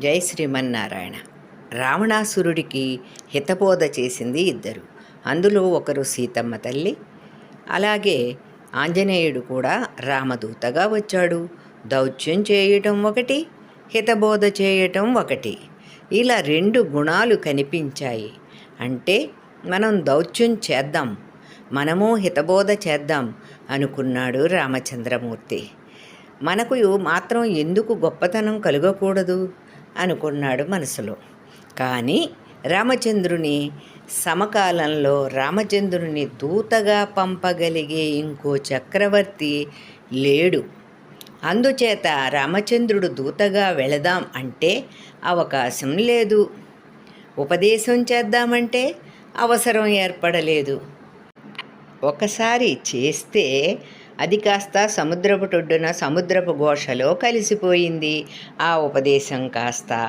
జై శ్రీమన్నారాయణ. రావణాసురుడికి హితబోధ చేసింది ఇద్దరు. అందులో ఒకరు సీతమ్మ తల్లి అలాగే ఆంజనేయుడు కూడా రామదూతగా వచ్చాడు. దౌత్యం చేయటం ఒకటి హితబోధ చేయటం ఒకటి. ఇలా రెండు గుణాలు కనిపించాయి. అంటే మనం దౌత్యం చేద్దాం మనము హితబోధ చేద్దాం అనుకున్నాడు రామచంద్రమూర్తి. మనకు మాత్రం ఎందుకు గొప్పతనం కలగకూడదు? అనుకున్నాడు మనసులో. కానీ రామచంద్రుని సమకాలంలో రామచంద్రుని దూతగా పంపగలిగే ఇంకో చక్రవర్తి లేడు. అందుచేత రామచంద్రుడు దూతగా వెళదాం అంటే అవకాశం లేదు. ఉపదేశం చేద్దామంటే అవసరం ఏర్పడలేదు. ఒకసారి చేస్తే అది కాస్త సముద్రపు టొడ్డున సముద్రపు ఘోషలో కలిసిపోయింది. ఆ ఉపదేశం కాస్త